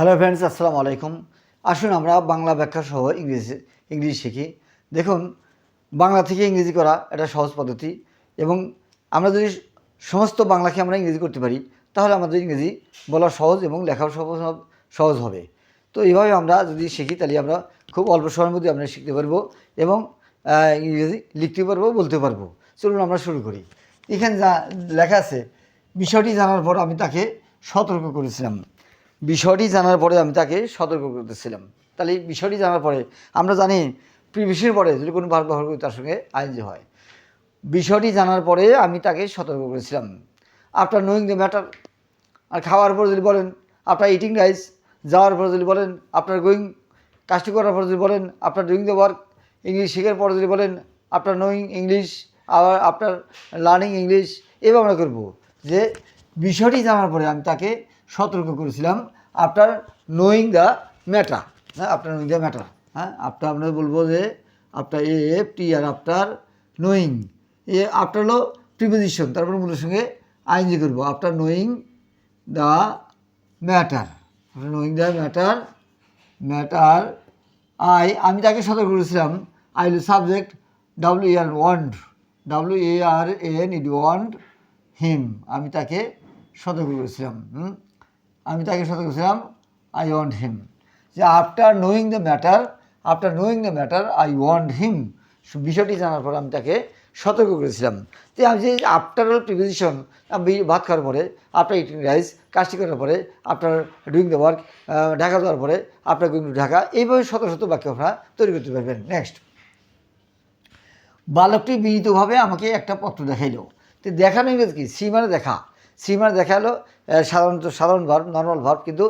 Hello friends আসসালামু আলাইকুম। আসুন আমরা বাংলা ব্যাখ্যা সহ ইংরেজি ইংরেজি শিখি। দেখুন, বাংলা থেকে ইংরেজি করা এটা সহজ পদ্ধতি এবং আমরা যদি সমস্ত বাংলাকে আমরা ইংরেজি করতে পারি, তাহলে আমাদের ইংরেজি বলা সহজ এবং লেখাও সহজ সহজ হবে। তো এইভাবে আমরা যদি শিখি, তাহলে আমরা খুব অল্প সময়ের মধ্যে আমরা শিখতে পারব এবং ইংরেজি লিখতে পারব, বলতে পারব। চলুন আমরা শুরু করি। এখানে যা লেখা আছে, বিষয়টি জানার পর আমি তাকে সতর্ক করেছিলাম। বিষয়টি জানার পরে আমি তাকে সতর্ক করতেছিলাম। তাহলে এই বিষয়টি জানার পরে আমরা জানি প্রিভিসের পরে যদি কোনো ভার ব্যবহার করি তার সঙ্গে আইনজি হয়। বিষয়টি জানার পরে আমি তাকে সতর্ক করেছিলাম। আফটার নোয়িং দ্য ম্যাটার আর খাওয়ার পর যদি বলেন, আপনার ইটিং রাইস যাওয়ার পর যদি বলেন, আপনার গোয়িং কাজটি করার পর যদি বলেন, আপনার ডুইং দ্য ওয়ার্ক ইংলিশ শেখার পর যদি বলেন, আপনার নোয়িং ইংলিশ আবার আপনার লার্নিং ইংলিশ এভাবে আমরা করব যে বিষয়টি জানার পরে আমি তাকে সতর্ক করেছিলাম আফটার নোয়িং দ্য ম্যাটার হ্যাঁ আফটার নোয়িং দ্য ম্যাটার হ্যাঁ আফটার আমরা বলব যে after A F T R after knowing A after হলো প্রিপোজিশন তারপর মূলের সঙ্গে আইনজি করব। After knowing the matter after knowing the matter matter I আমি তাকে সতর্ক করেছিলাম I will subject W R warned W A R N E D warned him আমি তাকে সতর্ক করেছিলাম? আমি তাকে সতর্ক করেছিলাম আই ওয়ান্ট হিম যে after knowing the matter after knowing the matter I want him বিষয়টি জানার পর আমি তাকে সতর্ক করেছিলাম। তো আমি যে আফটার অল প্রিপোজিশন ভাত খাওয়ার পরে আফটার ইটিং রাইস কাজটি করার পরে আফটার ডুইং দ্য ওয়ার্ক ঢাকা দেওয়ার পরে আফটার গোয়িং টু ঢাকা, এইভাবে শত শত বাক্য আপনারা তৈরি করতে পারবেন। নেক্সট বালকটি বিনীতভাবে আমাকে একটা পত্র দেখাইলো। তো দেখানো কি? সি মানে দেখা। সি মানে দেখাল সাধারণত সাধারণ ভার্ব নর্মাল ভার্ব কিন্তু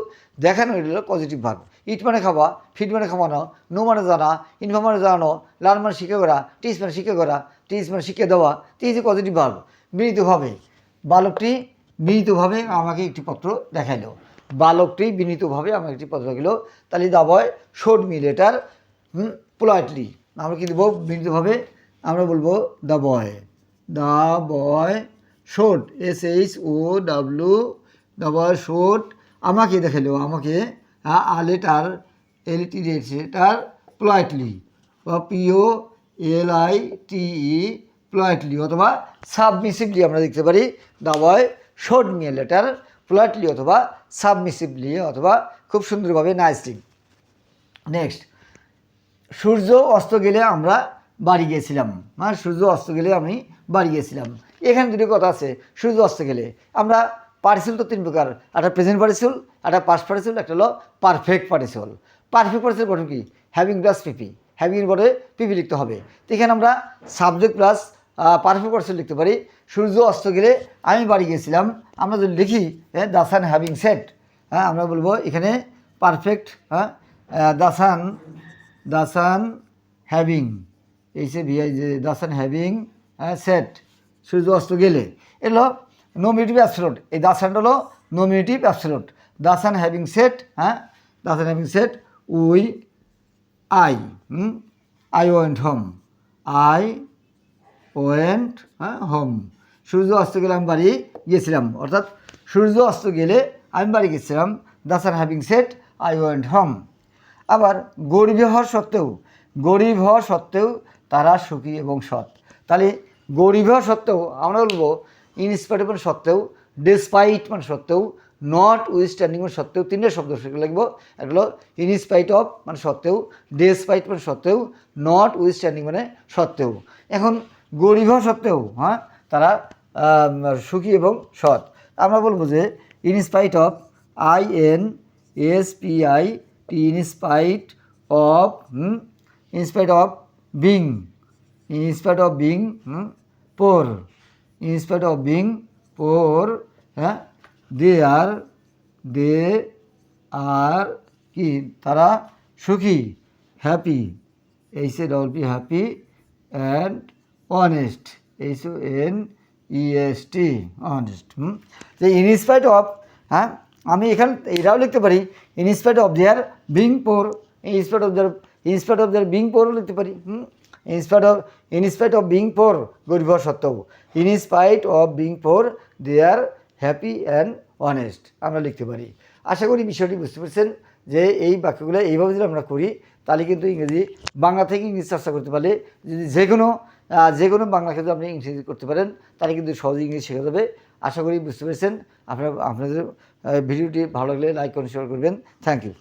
দেখানো হলো পজিটিভ ভার্ব ইট মানে খাওয়া ফিট মানে খাওয়ানো নো মানে জানা ইনফর্ম মানে জানানো লার্ন মানে শিখে করা টিচ মানে শিখে করা টিচ মানে শিখে দেওয়া টিচ পজিটিভ ভার্ব বিনীতভাবে, বালকটি বিনীতভাবে আমাকে একটি পত্র দেখাইলো। বালকটি বিনীতভাবে আমাকে একটি পত্র দেখাইলো। তাহলে the boy showed me letter politely আমরা কি দেবো? বিনীতভাবে আমরা বলব the boy. The boy showed S H O W boy showed আমাকে দেখাল আমাকে, a letter L T letter প্লয়েটলি বা পিও এল আই টি ই প্লয়েটলি অথবা সাবমিসিভলি আমরা দেখতে পারি the boy showed me letter politely অথবা সাবমিসিভলি অথবা খুব সুন্দরভাবে নাইসলি নেক্সট সূর্য অস্ত গেলে আমরা বাড়ি গিয়েছিলাম মানে সূর্য অস্ত গেলে আমি বাড়ি গিয়েছিলাম এখানে দুটি কথা আছে, সূর্য অস্ত গেলে। আমরা পার্টিসিল তো তিন প্রকার, একটা প্রেজেন্ট পার্টিসিল একটা পাস্ট পার্টিসিল একটা হলো পারফেক্ট পার্টিসিল পারফেক্ট পার্টিসিল গঠন কি? হ্যাভিং প্লাস পিপি হ্যাভিং এর পরে পিপি লিখতে হবে। তো এখানে আমরা সাবজেক্ট প্লাস পারফেক্ট পার্টিসিল লিখতে পারি। সূর্য অস্ত গেলে আমি বাড়ি গিয়েছিলাম, আমরা যদি লিখি দ্য সান হ্যাভিং সেট হ্যাঁ আমরা বলব এখানে পারফেক্ট হ্যাঁ the sun the sun having এই সে ভিআই যে দ্য সান হ্যাভিং সেট সূর্য অস্ত গেলে। এলো নোমিনেটিভ অ্যাবসলুট এই দ্য সান হলো nominative absolute the sun having set হ্যাঁ? The sun having set we I I went home. I went হ্যাঁ? হোম। সূর্য অস্ত গেলে আমি বাড়ি গিয়েছিলাম অর্থাৎ সূর্য অস্ত গেলে আমি বাড়ি গেছিলাম। আর having set I went home. আবার গরিব হওয়ার সত্ত্বেও, গরিব হওয়া সত্ত্বেও তারা সুখী এবং সৎ। তাহলে গরিব হওয়া সত্ত্বেও, আমরা বলব ইনস্পাইট মানে সত্ত্বেও ডিসপাইট মানে সত্ত্বেও নট উইস্ট্যান্ডিং মানে সত্ত্বেও, তিনটে শব্দ লিখব। একটা হলো ইনস্পাইট অফ মানে সত্ত্বেও ডেসপাইট মানে সত্ত্বেও নট উইস্ট্যান্ডিং মানে সত্ত্বেও। এখন গরিব হওয়া সত্ত্বেও হ্যাঁ তারা সুখী এবং সৎ। আমরা বলব যে in spite of I N S P I T in spite of in spite of being in spite of being poor in spite of being poor হ্যাঁ দে আর দে আর কি? তারা সুখী happy H A double P happy and honest H O N E S T honest hmm. যে in spite of হ্যাঁ আমি এখানে, এটাও লিখতে পারি in spite of their being poor in spite of their in spite of their being পোরও লিখতে পারি, হুম। In spite of in spite of being poor গরিব সত্ত্বেও in spite of being poor they are happy and honest আমরা লিখতে পারি। আশা করি বিষয়টি বুঝতে পারছেন যে এই বাক্যগুলো এইভাবে যদি আমরা করি, তাহলে কিন্তু ইংরেজি বাংলা থেকে ইংরেজি চর্চা করতে পারলে যদি যে কোনো যে কোনো বাংলা ক্ষেত্রে আপনি ইংরেজি করতে পারেন, তাহলে কিন্তু সহজে ইংরেজি শেখা যাবে। আশা করি বুঝতে পেরেছেন। আপনার, আপনাদের ভিডিওটি ভালো লাগলে লাইক করুন শেয়ার করবেন। Thank you